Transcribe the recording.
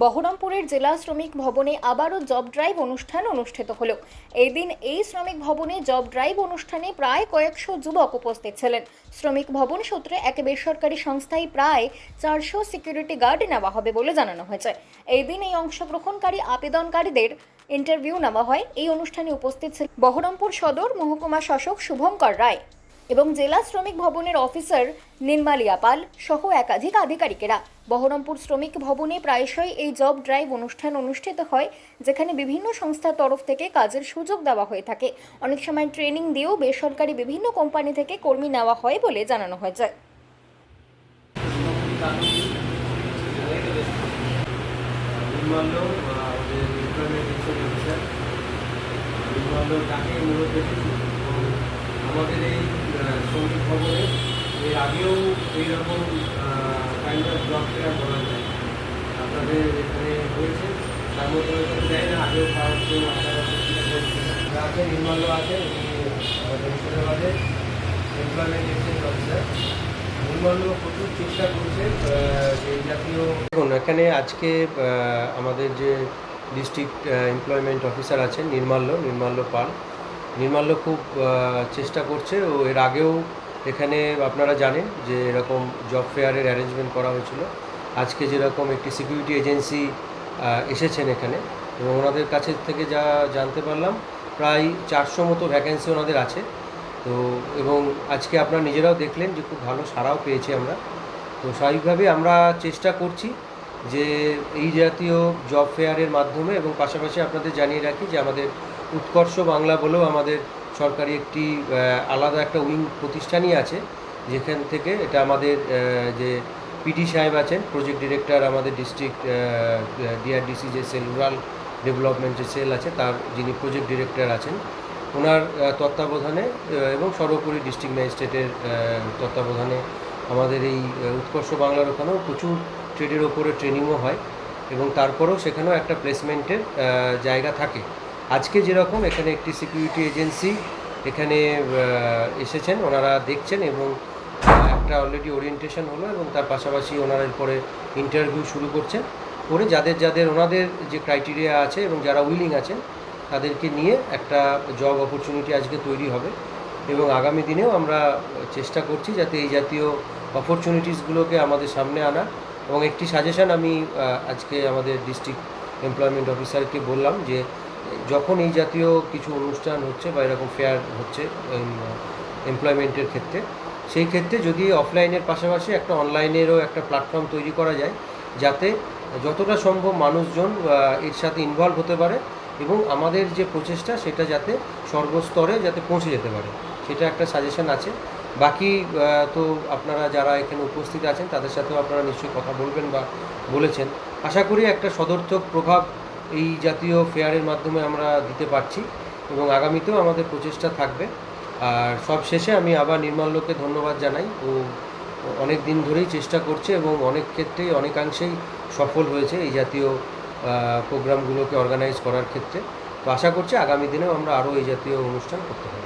বহরমপুরের জেলা শ্রমিক ভবনে আবারও জব ড্রাইভ অনুষ্ঠান অনুষ্ঠিত হলো। এই দিন এই শ্রমিক ভবনে জব ড্রাইভ অনুষ্ঠানে প্রায় কয়েকশো যুবক উপস্থিত ছিলেন। শ্রমিক ভবন সূত্রে এক বেসরকারি সংস্থায় প্রায় চারশো সিকিউরিটি গার্ড নেওয়া হবে বলে জানানো হয়েছে। এই দিন এই অংশগ্রহণকারী আবেদনকারীদের ইন্টারভিউ নেওয়া হয়। এই অনুষ্ঠানে উপস্থিত ছিলেন বহরমপুর সদর মহকুমা শাসক শুভঙ্কর রায়। এবং জেলা শ্রমিক ভবনের অফিসার নির্মালিয়া পাল সহ একাধিক আধিকারিকেরা। বহরমপুর শ্রমিক ভবনে প্রায়শই এই জব ড্রাইভ অনুষ্ঠান অনুষ্ঠিত হয়, যেখানে বিভিন্ন সংস্থার তরফ থেকে কাজের সুযোগ দেওয়া হয়ে থাকে। অনেক সময় ট্রেনিং দিয়েও বেসরকারি বিভিন্ন কোম্পানি থেকে কর্মী নেওয়া হয় বলে জানানো হয়েছে। আমাদের এই শ্রমিক ভবনে এর আগেও এইরকম কাইন্ড অফ জব ফেয়ার করা যায়। আপনাদের এখানে হয়েছে। তার মধ্যে দেয় না, আগেও পাওয়ার আছে নির্মাল্য আছে আমাদের মুর্শিদাবাদের এমপ্লয়মেন্ট এক্সচেঞ্জ অফিসার নির্মাল্য প্রচুর চেষ্টা করছে যে জাতীয় দেখুন, এখানে আজকে আমাদের যে ডিস্ট্রিক্ট এমপ্লয়মেন্ট অফিসার আছেন, নির্মাল্য নির্মাল্য পাল। নির্মাল্য খুব চেষ্টা করছে। ও এর আগেও এখানে আপনারা জানেন যে এরকম জব ফেয়ারের অ্যারেঞ্জমেন্ট করা হয়েছিল। আজকে যেরকম একটি সিকিউরিটি এজেন্সি এসেছেন এখানে এবং ওনাদের কাছে থেকে যা জানতে পারলাম, প্রায় চারশো মতো ভ্যাকেন্সি ওনাদের আছে। তো এবং আজকে আপনারা নিজেরাও দেখলেন যে খুব ভালো সাড়াও পেয়েছি আমরা। তো স্বাভাবিকভাবে আমরা চেষ্টা করছি যে এই জাতীয় জব ফেয়ারের মাধ্যমে এবং পাশাপাশি আপনাদের জানিয়ে রাখি যে আমাদের উৎকর্ষ বাংলা বলেও আমাদের সরকারি একটি আলাদা একটা উইং প্রতিষ্ঠানই আছে, যেখান থেকে এটা আমাদের যে পিডি সাহেব আছেন প্রজেক্ট ডিরেক্টর আমাদের ডিস্ট্রিক্ট ডিআরডিসি যে সেল রুরাল ডেভেলপমেন্ট যে সেল আছে, তার যিনি প্রজেক্ট ডিরেক্টর আছেন, ওনার তত্ত্বাবধানে এবং সর্বোপরি ডিস্ট্রিক্ট ম্যাজিস্ট্রেটের তত্ত্বাবধানে আমাদের এই উৎকর্ষ বাংলার ওখানেও প্রচুর ট্রেডের ওপরে ট্রেনিংও হয়, এবং তারপরেও সেখানেও একটা প্লেসমেন্টের জায়গা থাকে। আজকে যেরকম এখানে একটি সিকিউরিটি এজেন্সি এখানে এসেছেন, ওনারা দেখছেন এবং একটা অলরেডি ওরিয়েন্টেশন হলো এবং তার পাশাপাশি ওনারা এরপরে ইন্টারভিউ শুরু করছেন করে যাদের যাদের ওনাদের যে ক্রাইটেরিয়া আছে এবং যারা উইলিং আছেন, তাদেরকে নিয়ে একটা জব অপরচুনিটি আজকে তৈরি হবে এবং আগামী দিনেও আমরা চেষ্টা করছি যাতে এই জাতীয় অপরচুনিটিসগুলোকে আমাদের সামনে আনা এবং একটি সাজেশন আমি আজকে আমাদের ডিস্ট্রিক্ট এমপ্লয়মেন্ট অফিসারকে বললাম যে যখন এই জাতীয় কিছু অনুষ্ঠান হচ্ছে বা এরকম ফেয়ার হচ্ছে এমপ্লয়মেন্টের ক্ষেত্রে, সেই ক্ষেত্রে যদি অফলাইনের পাশাপাশি একটা অনলাইনেরও একটা প্ল্যাটফর্ম তৈরি করা যায়, যাতে যতটা সম্ভব মানুষজন এর সাথে ইনভলভ হতে পারে এবং আমাদের যে প্রচেষ্টা সেটা যাতে সর্বস্তরে যাতে পৌঁছে যেতে পারে। সেটা একটা সাজেশন আছে। বাকি তো আপনারা যারা এখানে উপস্থিত আছেন, তাদের সাথেও আপনারা নিশ্চয়ই কথা বলবেন বা বলেছেন। আশা করি একটা সদর্থক প্রভাব এই জাতীয় ফেয়ারের মাধ্যমে আমরা দিতে পারছি এবং আগামীতেও আমাদের প্রচেষ্টা থাকবে। আর সব শেষে আমি আবার নির্মাল্যকে ধন্যবাদ জানাই। ও অনেক দিন ধরেই চেষ্টা করছে এবং অনেক ক্ষেত্রেই অনেকাংশেই সফল হয়েছে এই জাতীয় প্রোগ্রামগুলোকে অর্গানাইজ করার ক্ষেত্রে। তো আশা করছি আগামী দিনেও আমরা আরও এই জাতীয় অনুষ্ঠান করতে পারব।